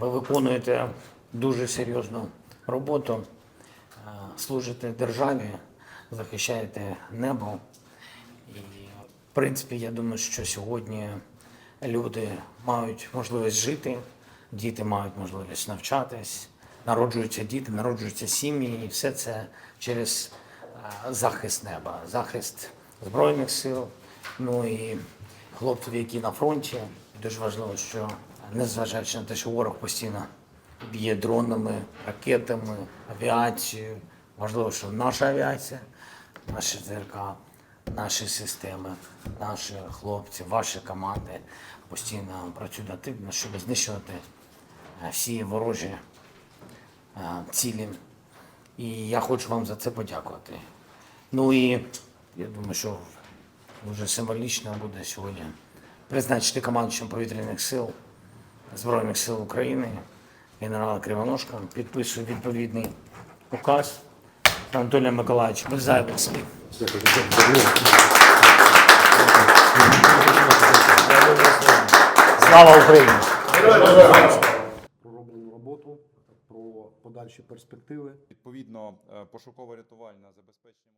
Ви виконуєте дуже серйозну роботу, е, служите державі, захищаєте небо. І, в принципі, я думаю, що сьогодні люди мають можливість жити, діти мають можливість навчатись, народжуються діти, народжуються сім'ї, і все це через е, захист неба, захист Збройних сил, ну і хлопців, які на фронті. Дуже важливо, що незважаючи на те, що ворог постійно б'є дронами, ракетами, авіацією, важливо, що наша авіація, наші ЗРК, наші системи, наші хлопці, ваші команди постійно працюють тим, щоб знищувати е, всі ворожі е, цілі. І я хочу вам за це подякувати. Ну і я думаю, що дуже символічно буде сьогодні призначити командуючим повітряних сил Збройних сил України генерала Кривоножка. Підписую відповідний указ Анатолія Миколаївича. Без зайвих слів. Слава Україні! пророблену роботу, про подальші перспективи. Відповідно, е, пошуково-рятувальна забезпечення.